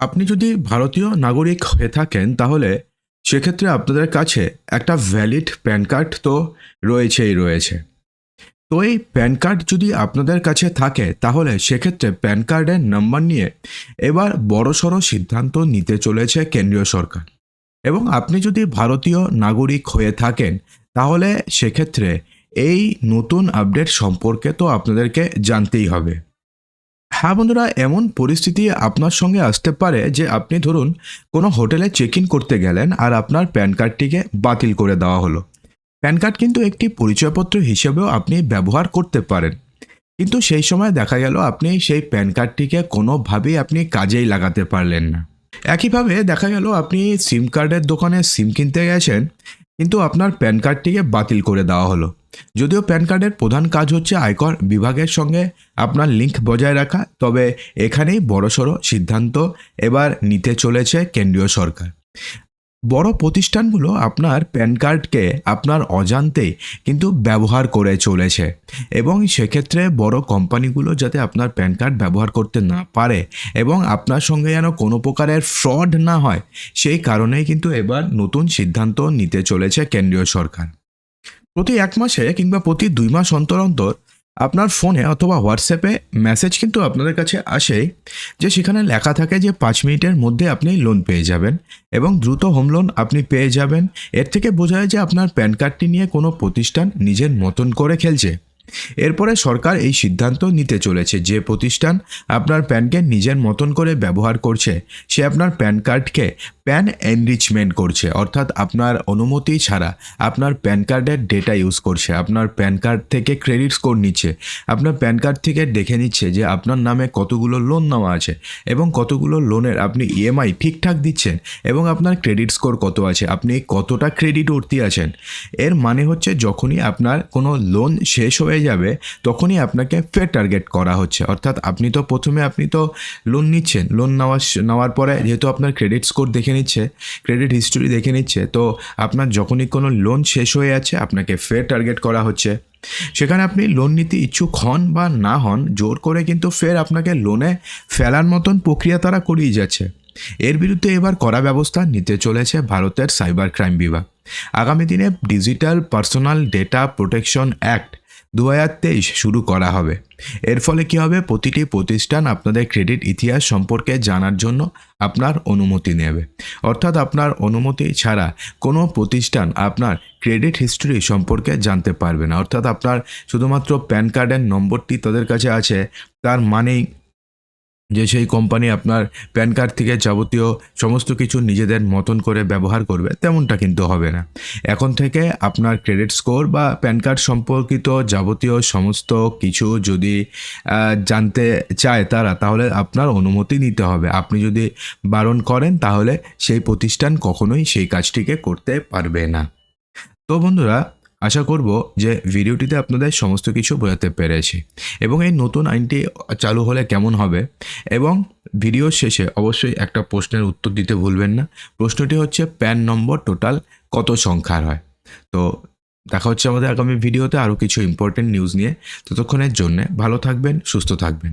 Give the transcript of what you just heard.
আপনি যদি ভারতীয় নাগরিক হয়ে থাকেন, তাহলে সেক্ষেত্রে আপনাদের কাছে একটা ভ্যালিড প্যান কার্ড তো রয়েছেই রয়েছে। তো এই প্যান কার্ড যদি আপনাদের কাছে থাকে, তাহলে সেক্ষেত্রে প্যান কার্ডের নাম্বার নিয়ে এবার বড়সড় সিদ্ধান্ত নিতে চলেছে কেন্দ্রীয় সরকার। এবং আপনি যদি ভারতীয় নাগরিক হয়ে থাকেন, তাহলে সেক্ষেত্রে এই নতুন আপডেট সম্পর্কে তো আপনাদেরকে জানতেই হবে। হ্যাঁ বন্ধুরা, এমন পরিস্থিতি আপনার সঙ্গে আসতে পারে যে আপনি ধরুন কোনো হোটেলে চেক ইন করতে গেলেন আর আপনার প্যান কার্ডটিকে বাতিল করে দেওয়া হলো। প্যান কার্ড কিন্তু একটি পরিচয়পত্র হিসেবেও আপনি ব্যবহার করতে পারেন। কিন্তু সেই সময় দেখা গেল আপনি সেই প্যান কার্ডটিকে কোনোভাবেই আপনি কাজেই লাগাতে পারলেন না। একইভাবে দেখা গেল আপনি সিম কার্ডের দোকানে সিম কিনতে গেছেন, কিন্তু আপনার প্যান কার্ডটিকে বাতিল করে দেওয়া হলো। যদিও প্যান কার্ডের প্রধান কাজ হচ্ছে আয়কর বিভাগের সঙ্গে আপনার লিঙ্ক বজায় রাখা, তবে এখানেই বড়সড় সিদ্ধান্ত এবার নিতে চলেছে কেন্দ্রীয় সরকার। বড় প্রতিষ্ঠানগুলো আপনার প্যান কার্ডকে আপনার অজান্তেই কিন্তু ব্যবহার করে চলেছে এবং সেক্ষেত্রে বড় কোম্পানিগুলো যাতে আপনার প্যান কার্ড ব্যবহার করতে না পারে এবং আপনার সঙ্গে যেন কোনো প্রকারের ফ্রড না হয়, সেই কারণেই কিন্তু এবার নতুন সিদ্ধান্ত নিতে চলেছে কেন্দ্রীয় সরকার। প্রতি এক মাসে কিংবা প্রতি দুই মাস অন্তর অন্তর আপনার ফোনে অথবা হোয়াটসঅ্যাপে মেসেজ কিন্তু আপনাদের কাছে আসে যে সেখানে লেখা থাকে যে পাঁচ মিনিটের মধ্যে আপনি লোন পেয়ে যাবেন এবং দ্রুত হোম লোন আপনি পেয়ে যাবেন। এর থেকে বোঝা যায় যে আপনার প্যান কার্ডটি নিয়ে কোনো প্রতিষ্ঠান নিজের মতন করে খেলছে। এরপরে সরকার এই সিদ্ধান্ত নিতে চলেছে যে প্রতিষ্ঠান আপনার প্যানকে নিজের মতন করে ব্যবহার করছে, সে আপনার প্যান কার্ডকে প্যান এনরিচমেন্ট করছে, অর্থাৎ আপনার অনুমতি ছাড়া আপনার প্যান কার্ডের ডেটা ইউজ করছে, আপনার প্যান কার্ড থেকে ক্রেডিট স্কোর নিচ্ছে, আপনার প্যান কার্ড থেকে দেখে নিচ্ছে যে আপনার নামে কতগুলো লোন নেওয়া আছে এবং কতগুলো লোনের আপনি ইএমআই ঠিকঠাক দিচ্ছেন এবং আপনার ক্রেডিট স্কোর কত আছে, আপনি কতটা ক্রেডিট উঠতি আছেন। এর মানে হচ্ছে যখনই আপনার কোনো লোন শেষ হয়ে যাবে, তখনই আপনাকে ফের টার্গেট করা হচ্ছে। অর্থাৎ আপনি তো প্রথমে আপনি তো লোন নিচ্ছেন লোন নেওয়ার নেওয়ার পরে যেহেতু আপনার ক্রেডিট স্কোর দেখে নিচ্ছে ক্রেডিট হিস্টোরি দেখে নিচ্ছে, তো আপনার যখনই কোনো লোন শেষ হয়ে আছে, আপনাকে ফের টার্গেট করা হচ্ছে। সেখানে আপনি লোন নিতে ইচ্ছুক হন বা না হন, জোর করে কিন্তু ফের আপনাকে লোনে ফেলার মতন প্রক্রিয়া তারা করিয়ে যাচ্ছে। এর বিরুদ্ধে এবার কড়া ব্যবস্থা নিতে চলেছে ভারতের সাইবার ক্রাইম বিভাগ। আগামী দিনে digital personal data protection act দু হাজার তেইশ শুরু করা হবে। এর ফলে কি হবে? প্রতিটি প্রতিষ্ঠান আপনাদের ক্রেডিট ইতিহাস সম্পর্কে জানার জন্য আপনার অনুমতি নেবে। অর্থাৎ আপনার অনুমতি ছাড়া কোনো প্রতিষ্ঠান আপনার ক্রেডিট হিস্ট্রি সম্পর্কে জানতে পারবে না। অর্থাৎ আপনার শুধুমাত্র প্যান কার্ডের নম্বরটি তাদের কাছে আছে, তার মানেই যে সেই কোম্পানি আপনার প্যান কার্ড থেকে যাবতীয় সমস্ত কিছু নিজেদের মতন করে ব্যবহার করবে, তেমনটা কিন্তু হবে না। এখন থেকে আপনার ক্রেডিট স্কোর বা প্যান কার্ড সম্পর্কিত যাবতীয় সমস্ত কিছু যদি জানতে চায় তারা, তাহলে আপনার অনুমতি নিতে হবে। আপনি যদি বারণ করেন, তাহলে সেই প্রতিষ্ঠান কখনোই সেই কাজটিকে করতে পারবে না। তো বন্ধুরা আশা করব যে ভিডিওটিতে আপনাদের সমস্ত কিছু বোঝাতে পেরেছি। এবং এই নতুন আইনটি চালু হলে কেমন হবে? এবং ভিডিওর শেষে অবশ্যই একটা প্রশ্নের উত্তর দিতে ভুলবেন না। প্রশ্নটি হচ্ছে প্যান নম্বর টোটাল কত সংখ্যার হয়? তো দেখা হচ্ছে আমাদের আগামী ভিডিওতে আরও কিছু ইম্পর্টেন্ট নিউজ নিয়ে। ততক্ষণের জন্যে ভালো থাকবেন, সুস্থ থাকবেন।